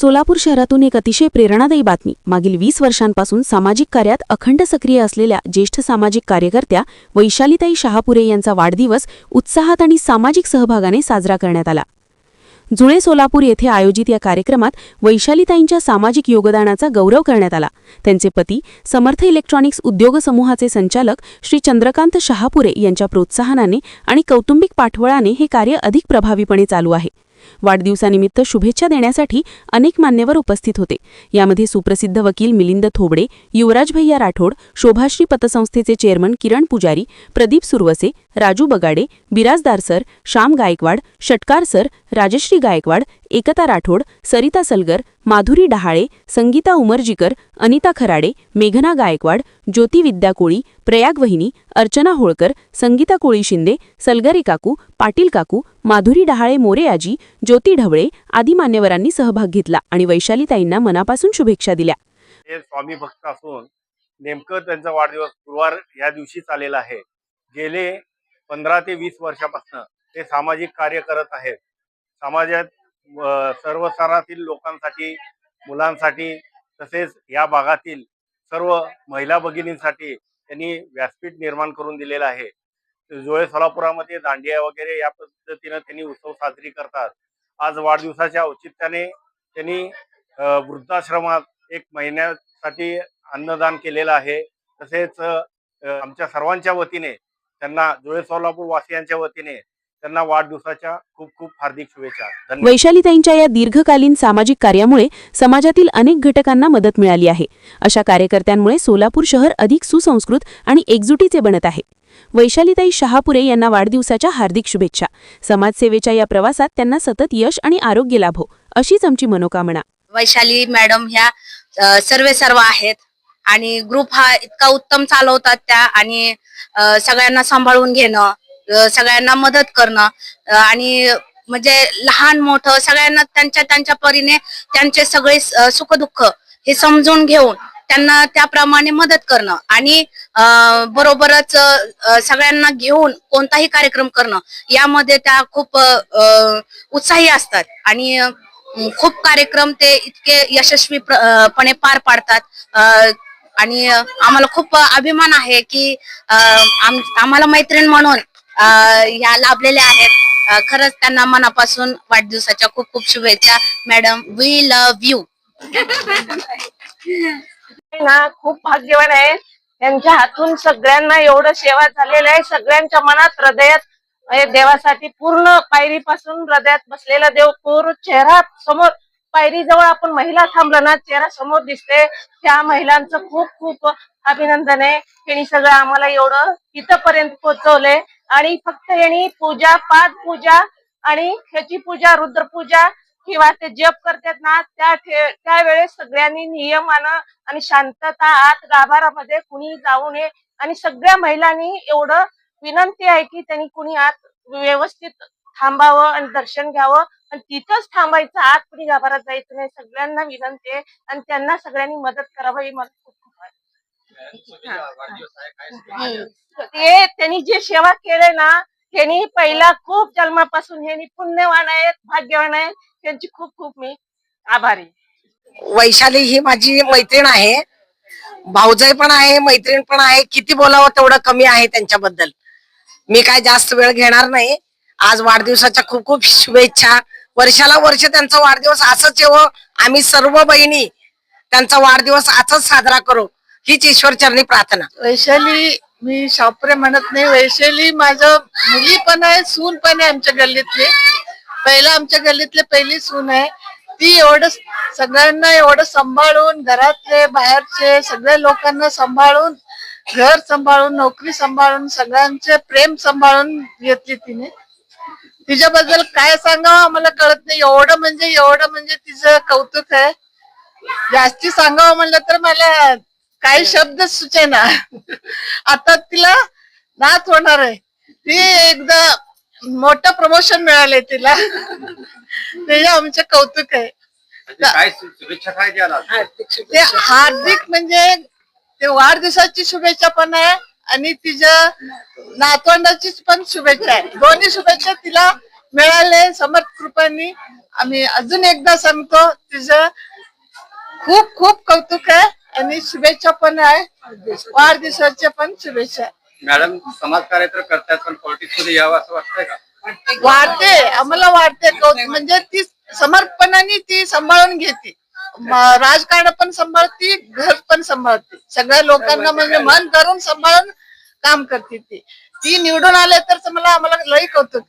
सोलापूर शहरातून एक अतिशय प्रेरणादायी बातमी. मागील वीस वर्षांपासून सामाजिक कार्यात अखंड सक्रिय असलेल्या ज्येष्ठ सामाजिक कार्यकर्त्या वैशालीताई शहापुरे यांचा वाढदिवस उत्साहात आणि सामाजिक सहभागाने साजरा करण्यात आला. जुळे सोलापूर येथे आयोजित या कार्यक्रमात वैशालीताईंच्या सामाजिक योगदानाचा गौरव करण्यात आला. त्यांचे पती समर्थ इलेक्ट्रॉनिक्स उद्योग समूहाचे संचालक श्री चंद्रकांत शहापुरे यांच्या प्रोत्साहनाने आणि कौटुंबिक पाठबळाने हे कार्य अधिक प्रभावीपणे चालू आहे. वाढदिवसानिमित्त शुभेच्छा देण्यासाठी अनेक मान्यवर उपस्थित होते. यामध्ये सुप्रसिद्ध वकील मिलिंद थोबडे युवराज भैया Rathod शोभाश्री पतसंस्थेचे chairman Kiran Pujari Pradeep Suravase Raju Bagade Birajdar sir Shyam Gaikwad Shatkar sir Rajshri Gaikwad Ekta Rathod Sarita Salgar Madhuri Dahale Sangeeta Umarjikar Anita Kharade मेघना गायकवाड ज्योती विद्या कोळी प्रयाग वहिनी अर्चना होळकर संगीता कोळी शिंदे सलगरे काकू पाटील काकू माधुरी डहाळे मोरे आजी ज्योती ढवळे आदी मान्यवरांनी सहभाग घेतला आणि वैशालीताईंना मनापासून शुभेच्छा दिल्या. स्वामी भक्त असून नेमकं त्यांचा वाढदिवस गुरुवार या दिवशी आलेला आहे. गेले पंधरा ते वीस वर्षापासून ते सामाजिक कार्य करत आहेत. समाजात सर्व स्तरातील लोकांसाठी मुलांसाठी तसेच या भागातील सर्व महिला भगिनींसाठी त्यांनी व्यासपीठ निर्माण करून दिलेलं आहे. जुळे सोलापुरामध्ये दांडिया वगैरे या पद्धतीनं त्यांनी उत्सव साजरी करतात. आज वाढदिवसाच्या औचित्याने त्यांनी वृद्धाश्रमात एक महिन्यासाठी अन्नदान केलेलं आहे. तसेच आमच्या सर्वांच्या वतीने त्यांना जुळे सोलापूर वासियांच्या वतीने त्यांना वाढदिवसाच्या खूप खूप हार्दिक शुभेच्छा. वैशालीताईंच्या या दीर्घकालीन सामाजिक कार्यामुळे समाजातील अनेक घटकांना मदत मिळाली आहे. अशा कार्यकर्त्यांमुळे सोलापूर शहर अधिक सुसंस्कृत आणि एकजुटीचे बनत आहे. वैशालीताई शहापुरे यांना वाढदिवसाच्या हार्दिक शुभेच्छा. समाजसेवेच्या या प्रवासात त्यांना सतत यश आणि आरोग्य लाभो अशीच आमची मनोकामना. वैशाली मॅडम ह्या सर्वे सर्व आहेत आणि ग्रुप हा इतका उत्तम चालवतात त्या आणि सगळ्यांना सांभाळून घेणं सगळ्यांना मदत करणं आणि म्हणजे लहान मोठं सगळ्यांना त्यांच्या त्यांच्या परीने त्यांचे सगळे सुखदुःख हे समजून घेऊन त्यांना त्याप्रमाणे मदत करणं आणि अ, बरोबरच सगळ्यांना घेऊन कोणताही कार्यक्रम करणं यामध्ये त्या खूप उत्साही असतात आणि खूप कार्यक्रम ते इतके यशस्वीपणे पार पाडतात. आणि आम्हाला खूप अभिमान आहे की आम- आम्हाला मैत्रीण म्हणून ह्या लाभलेल्या आहेत. खरंच त्यांना मनापासून वाढदिवसाच्या खूप खूप शुभेच्छा. मॅडम वी लव्ह यू ना खूप भाग्यवान आहे. त्यांच्या हातून सगळ्यांना एवढं सेवा झालेलं आहे. सगळ्यांच्या मनात हृदयात म्हणजे देवासाठी पूर्ण पायरीपासून हृदयात बसलेला देव पूर्ण चेहरा समोर पायरी जवळ आपण महिला थांबलं ना चेहरा समोर दिसते. त्या महिलांचं खूप खूप अभिनंदन आहे. त्यांनी सगळं आम्हाला एवढं इथपर्यंत पोहोचवलंय. आणि फक्त यांनी पूजा पाद पूजा आणि ह्याची पूजा रुद्रपूजा किंवा ते जप करतात ना त्या ठे- त्यावेळेस सगळ्यांनी नियमानं आणि शांतता आत गाभारामध्ये कुणी जाऊ नये. आणि सगळ्या महिलांनी एवढं विनंती आहे की त्यांनी कुणी आत व्यवस्थित थांबावं आणि दर्शन घ्यावं. आणि तिथंच थांबायचं आत कुणी गाभारात जायचं नाही. सगळ्यांना विनंती आहे आणि त्यांना सगळ्यांनी मदत करावं. ही मला खूप खूप वाटतं. हम्म. ते त्यांनी जे सेवा केले ना त्यांनी पहिला खूप जन्मापासून हे पुण्यवान आहेत भाग्यवान आहेत. त्यांची खूप खूप मी आभारी. वैशाली ही माझी मैत्रीण आहे. भाऊजाई पण आहे मैत्रीण पण आहे. किती बोलावं तेवढं कमी आहे त्यांच्याबद्दल. मी काय जास्त वेळ घेणार नाही. आज वाढदिवसाच्या खूप खूप शुभेच्छा. वर्षाला वर्ष त्यांचा वाढदिवस असंच येवं. आम्ही सर्व बहिणी त्यांचा वाढदिवस असंच साजरा करू. हीच ईश्वरचरणी प्रार्थना. वैशाली मी शापरे म्हणत नाही. वैशाली माझं मुली पण आहे सून पण आहे आमच्या गल्लीतली. पहिला आमच्या गल्लीतली पहिली सून आहे. ती एवढं सगळ्यांना एवढं सांभाळून घरातले बाहेरचे सगळ्या लोकांना सांभाळून घर सांभाळून नोकरी सांभाळून सगळ्यांचे प्रेम सांभाळून घेतली तिने. तिच्याबद्दल काय सांगावं आम्हाला कळत नाही. एवढं म्हणजे एवढं म्हणजे तिचं कौतुक आहे. जास्ती सांगावं म्हणलं तर मला काही शब्द सुचेना. आता तिला नात होणार आहे. ती एकदा मोठं प्रमोशन मिळालंय तिला. ते आमचं कौतुक आहे. काय शुभेच्छा काय द्याल ते हार्दिक म्हणजे ते वाढदिवसाची शुभेच्छा पण आहे आणि तिच्या नातवंडाची पण शुभेच्छा आहे. दोन्ही शुभेच्छा तिला मिळाले समर्थ कृपांनी. आम्ही अजून एकदा सांगतो तिचं खूप खूप कौतुक आहे. आणि शुभेच्छा पण आहे. वाढदिवसाच्या पण शुभेच्छा मॅडम समाज कार्य करतात पण पॉलिटिक्समध्ये यावं असं वाटतंय का? वाढते. आम्हाला वाढते. कौतुक म्हणजे ती समर्पणाने ती सांभाळून घेते. म- राजकारण पण सांभाळते घर पण सांभाळते. सगळ्या लोकांना म्हणजे मन करून सांभाळून काम करते ती. ती निवडून आले तर मला आम्हाला लई कौतुक आहे.